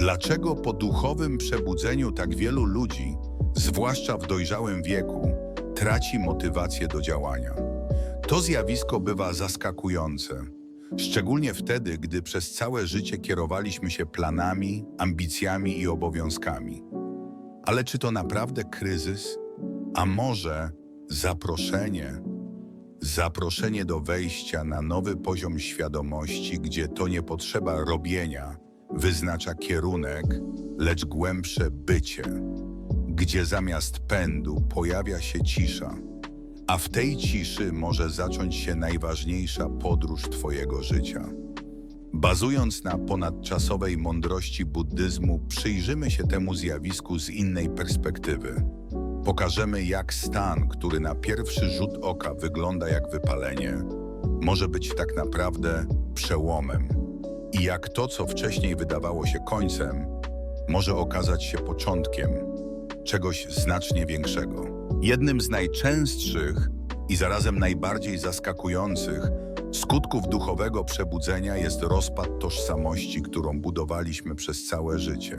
Dlaczego po duchowym przebudzeniu tak wielu ludzi, zwłaszcza w dojrzałym wieku, traci motywację do działania? To zjawisko bywa zaskakujące, szczególnie wtedy, gdy przez całe życie kierowaliśmy się planami, ambicjami i obowiązkami. Ale czy to naprawdę kryzys? A może zaproszenie? Zaproszenie do wejścia na nowy poziom świadomości, gdzie to nie potrzeba robienia wyznacza kierunek, lecz głębsze bycie, gdzie zamiast pędu pojawia się cisza, a w tej ciszy może zacząć się najważniejsza podróż Twojego życia. Bazując na ponadczasowej mądrości buddyzmu, przyjrzymy się temu zjawisku z innej perspektywy. Pokażemy, jak stan, który na pierwszy rzut oka wygląda jak wypalenie, może być tak naprawdę przełomem. I jak to, co wcześniej wydawało się końcem, może okazać się początkiem czegoś znacznie większego. Jednym z najczęstszych i zarazem najbardziej zaskakujących skutków duchowego przebudzenia jest rozpad tożsamości, którą budowaliśmy przez całe życie.